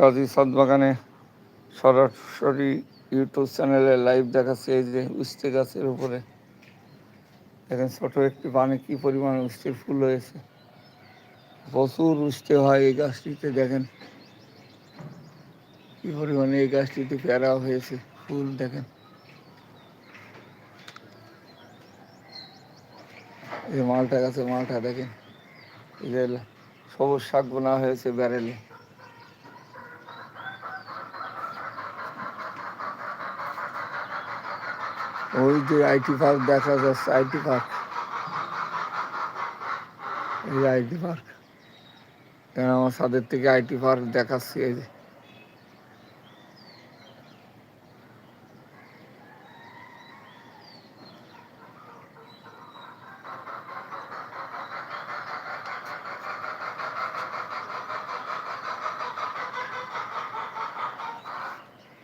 কাজী সাদ বাগানে সরাসরি ইউটিউব চ্যানেলে লাইভ দেখাচ্ছে, এই যে উস্তে গাছের উপরে। দেখেন ছোট একটি পানি কি পরিমাণ উস্তের ফুল হয়েছে। প্রচুর উস্তে হয় এই গাছটিতে, দেখেন। কি পরিমাণে এই গাছটিতে প্যারা হয়েছে, ফুল দেখেন। এই মালটা গাছে মালটা দেখেন। এই যে সবুজ শাক বোনা হয়েছে ব্যারেলে। ওই যে আইটি পার্ক দেখা যাচ্ছে আইটি পার্ক এই আইটি পার্ক আমার সাদের থেকে আইটি পার্ক দেখাচ্ছি, এই যে।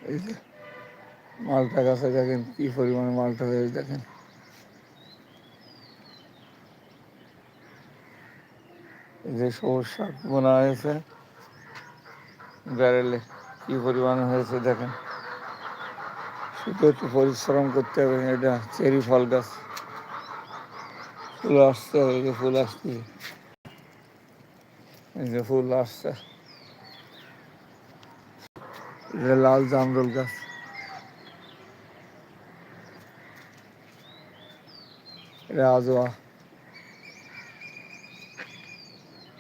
এই যে। মালটা গাছে দেখেন, কি পরিমাণে মালটা হয়েছে দেখেন। যে সবুজ শাক বোনা হয়েছে। ব্যারেলে কি পরিমাণে হয়েছে দেখেন। শুধু একটু পরিশ্রম করতে হবে, এটা চেরি ফল গাছ। ফুল আসছে, এই যে ফুল আসছে। এই যে ফুল আসছে। লাল জামরুল গাছ। আজোয়া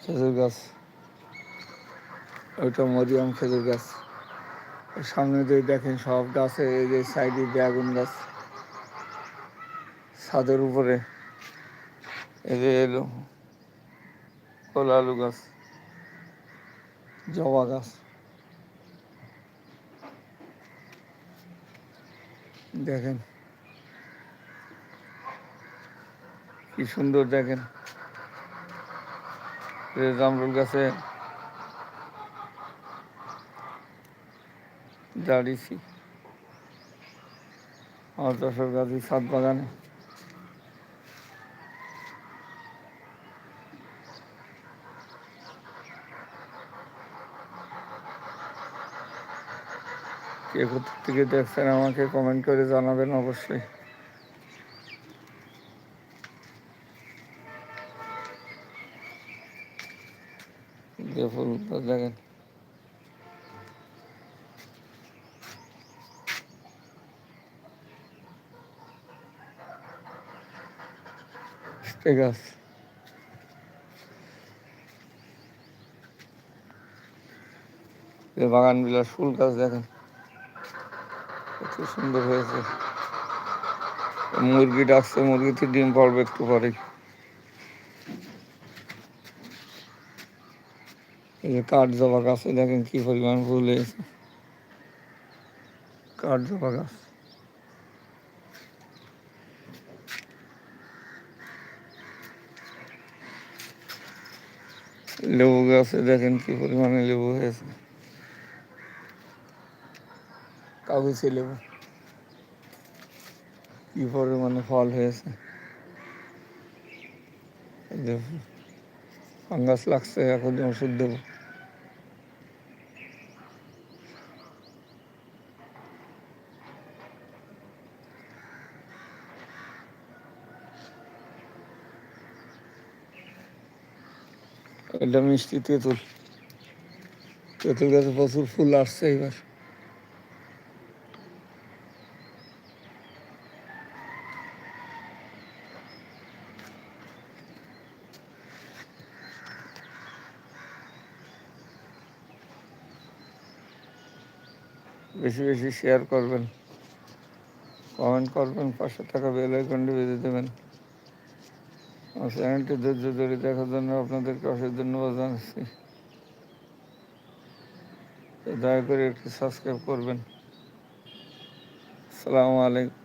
খেজুর গাছ। ওইটা মরিয়াম খেজুর গাছ। সামনে দিয়ে দেখেন সব গাছে এই যে সাইডে বেগুন গাছ। ছাদের উপরে। এই যে এলো। আলু গাছ। জবা গাছ। দেখেন। কি সুন্দর দেখেন। জামরুল গাছে দাঁড়িয়েছি। আমার দশর গাছি সাত বাগানে। কে কোথা থেকে দেখছেন আমাকে কমেন্ট করে জানাবেন অবশ্যই। আছে বাগান বিলাস ফুল গাছ দেখেন। কত সুন্দর হয়েছে। মুরগি ডাকছে, মুরগিতে ডিম পড়বে একটু পরেই। এই যে কাঠ জবা গাছে দেখেন কি পরিমাণ ফুল হয়েছে। কাঠ জবা গাছ। লেবু গাছে দেখেন কি পরিমাণে লেবু হয়েছে। কাগজে লেবু। কি পরিমাণে ফল হয়েছে। ফাঙ্গাস লাগছে, এখন ওষুধ দেবো। এটা মিষ্টি তেঁতুল। তেঁতুল গাছে প্রচুর ফুল আসছে এবার বেশি বেশি শেয়ার করবেন। কমেন্ট করবেন পাশে থাকা বেল আইকনটি বেঁধে দেবেন। আমার চ্যানেলটি ধৈর্য ধরে দেখার জন্য আপনাদেরকে অশেষ ধন্যবাদ জানাচ্ছি। দয়া করে একটু সাবস্ক্রাইব করবেন। আসসালামু আলাইকুম।